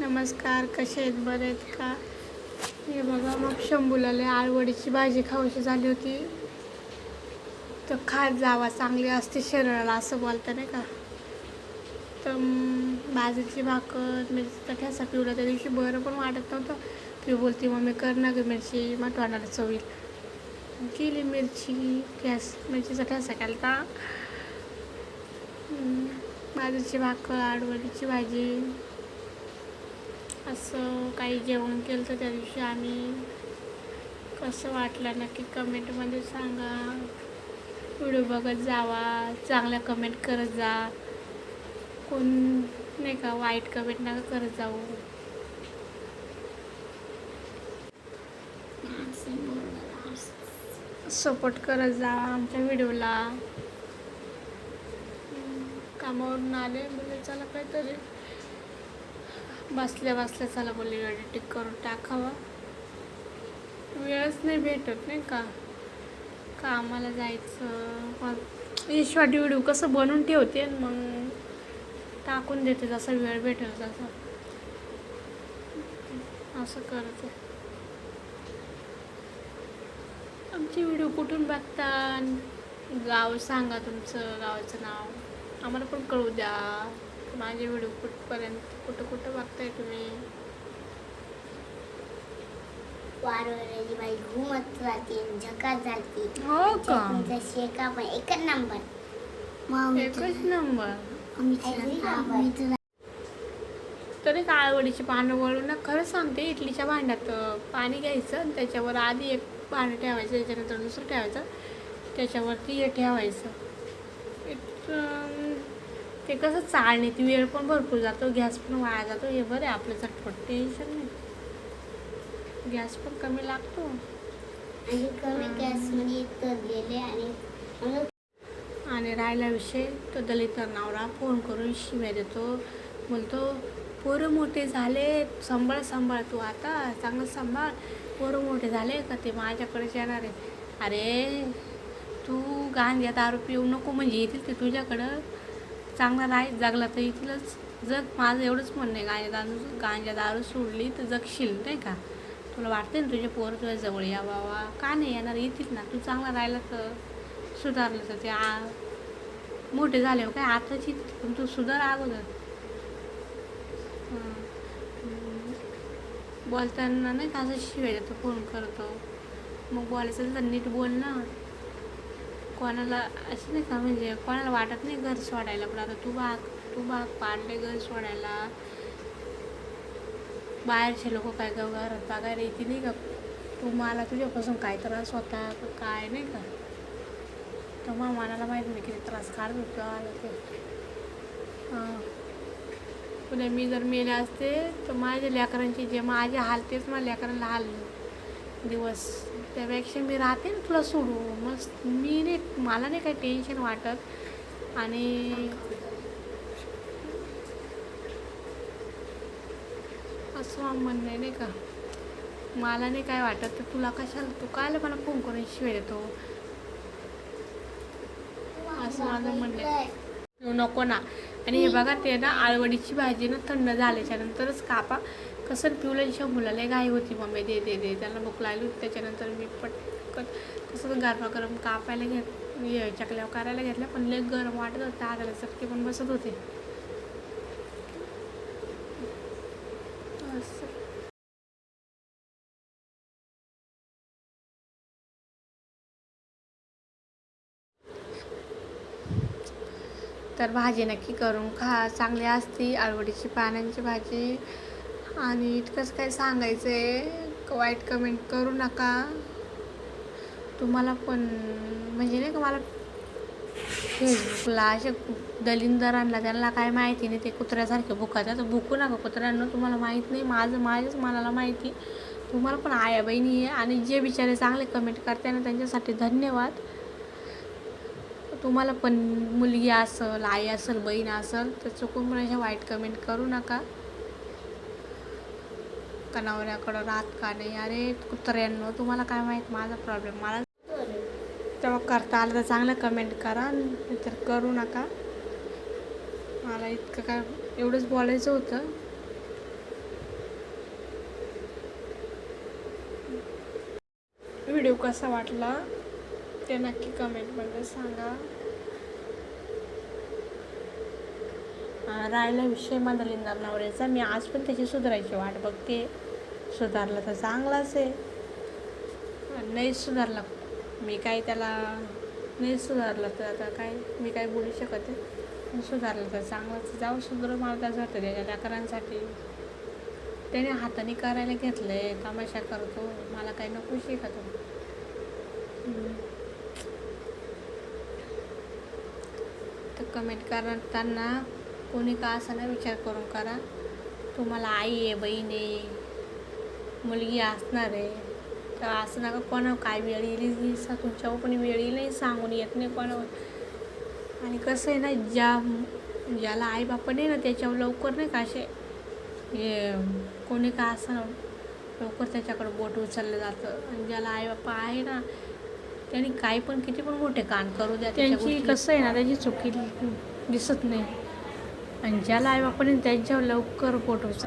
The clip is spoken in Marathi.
नमस्कार कसे आहेत? बरे आहेत का? हे बघा मग शंभूला आळवडीची भाजी खाऊशी झाली होती. तर खात जावा चांगली असते शरीराला असं बोलतं नाही का? तर बाजरीची भाकर मिरचीचा ठेसा पिवला त्या दिवशी बरं पण वाटत नव्हतं. ती बोलती मम्मी कर ना ग मिरची मग तोंडाला चवील केली मिरची गॅस मिरचीचा ठेसा केला बाजरीची भाकर आडवडीची भाजी. असं काही जेवण केलं तर त्या दिवशी आम्ही कसं वाटलं नक्की कमेंटमध्ये सांगा. व्हिडिओ बघत जावा चांगल्या कमेंट करत जा. कोण नाही का वाईट कमेंट नका करत जाऊ. सपोर्ट करत जा आमच्या व्हिडिओला. कामावरून आले म्हणजे चला काहीतरी बसल्या बसल्या चला बोलली एडिटिंग करून टाकावा. वेळच नाही भेटत नाही का? कामाला जायचं मग ईश्वाटी व्हिडिओ कसं बनवून ठेवते आणि मग टाकून देते जसा वेळ भेटेल तसा. असं करते. आमचे व्हिडिओ कुठून बघता गाव सांगा तुमचं गावाचं नाव. आम्हाला पण कळू द्या. माझे व्हिडिओ कुठपर्यंत कुठं कुठं बघताय तुम्ही? वारवराची बाई घुमत राहते झकात जाते हो का? तुमचा शेका पण एकच नंबर. मग एकच नंबर? तरी काळवडीची पानं वळून ना खरं सांगते इडलीच्या भांड्यात पाणी घ्यायचं त्याच्यावर आधी एक पाणी ठेवायचं त्याच्यानंतर दुसरं ठेवायचं त्याच्यावरती हे ठेवायचं. ते कसं चाळणे ती वेळ पण भरपूर जातो गॅस पण वाया जातो. हे बरं आपलं झटपट टेन्शन नाही. गॅस पण कमी लागतो. आणि कमी गॅसमध्ये तरलेले आणि आणि राहिला विषय तो दलित नवरा फोन करून शिव्या देतो. बोलतो पोरं मोठे झाले सांभाळ सांभाळ तू आता चांगलं सांभाळ. पोरं मोठे झाले का ते माझ्याकडेच येणार आहे अरे तू गांजा दारू पिऊ नको म्हणजे येतील ते तुझ्याकडं. चांगला राह जगला तर इथलंच जग माझं एवढंच म्हणणं आहे गांजा दारू गांजा दारू सोडली तर जगशील नाही का? तुला वाटते ना तुझे पोरं तुझ्या जवळ या बाबा? का नाही येणार? येतील ना. तू चांगला राहिला तर सुधारलं तर ते आ मोठे झाले हो काय? आताची पण तू सुधार अगोदर. बोलताना नाही का असं शिवाय फोन करतो. मग बोलायचं तर नीट बोल ना. कोणाला असं नाही का म्हणजे कोणाला वाटत नाही घर सोडायला पण आता तू भाग तू भाग पाडले घर सोडायला. बाहेरचे लोक काय का घरात बघायला येते नाही का? तू मला तुझ्यापासून काय त्रास होता? काय नाही का? तर मग मनाला माहीत नाही किती त्रास काढत होतो आला ते. हां. पुन्हा मी जर मेले असते तर माझ्या लेकरांची जे माझे हाल तेच माझ्या लेकरांना हाल दिवस. त्यापेक्षा मी राहते ना तुला सोडू. मस्त मी नाही मला नाही काही टेन्शन वाटत. आणि असं म्हणणं आहे नाही का? मला नाही काय वाटत. तर तुला कशाला तू कायला मला फोन करून शिवाय देतो? असं माझं म्हणणं नको ना. आणि हे बघा ते ना आळवडीची भाजी ना थंड झाल्याच्या नंतरच कापा. कसं पिवलं मुलाला घाई होती मम्मी दे दे दे. त्याला भूक लागली होती त्याच्यानंतर मी पटकन कसं गरमा गरम कापायला घेत हे चकल्या करायला घेतल्या पण लय गरम वाटत होतं. आगायला चटके पण बसत होते. असं. तर भाजी नक्की करून खा. चांगली असती आळवडीची पानांची भाजी. आणि इतकंच काय सांगायचं आहे वाईट कमेंट करू नका. तुम्हाला पण म्हणजे नाही का मला फेसबुकला असे दलिंदरांना त्यांना काय माहिती नाही ते कुत्र्यासारखे भुकायचं तर भुकू नका कुत्र्यांना तुम्हाला माहीत नाही माझं माझ्याच मनाला माहिती. तुम्हाला पण आया बहिणी आहे आणि जे बिचारे चांगले कमेंट करते ना त्यांच्यासाठी धन्यवाद. तुम्हाला पण मुलगी असेल आई असेल बहीण असेल तर चुकून पण अशा वाईट कमेंट करू नका. का नवऱ्याकडं राहत का नाही? अरे कुत्र्यांनो तुम्हाला काय माहीत? माझा प्रॉब्लेम मला तेव्हा करता आलं तर चांगलं कमेंट करा तर करू नका. मला इतकं काय एवढंच बोलायचं होतं. व्हिडिओ कसा वाटला ते नक्की कमेंटमध्ये सांगा. राहिला विषय माझा लिंदार नवऱ्याचा. मी आज पण त्याची सुधारायची वाट बघते. सुधारला तर चांगलाच आहे. नाही सुधारला. मी काय त्याला नाही सुधारलं तर आता काय मी काय बोलू शकत आहे. सुधारलं तर चांगलंच जाऊ सुधर मला त्याचं होतं त्याच्या लेकरांसाठी. त्याने हाताने करायला घेतलंय तमाशा करतो. मला काही नको शिकतो तर कमेंट करताना कोणी का असा ना विचार करून करा. तुम्हाला आई आहे बहीण आहे मुलगी असणार आहे. तर असं नका कोणा काय वेळ येईल तुमच्यावर पण वेळ येईल नाही सांगून येत नाही कोणावर. आणि कसं आहे ना ज्या ज्याला आई बापा नाही ना त्याच्यावर लवकर नाही का असे हे कोणी का असं लवकर त्याच्याकडं बोट उचललं जातं. आणि ज्याला आई बापा आहे ना त्यांनी काही पण किती पण मोठे कान करू द्या त्यांची कसं आहे ना त्याची चुकी दिसत नाही. आणि ज्याला आई बापाने त्यांच्यावर लवकर बोट उचल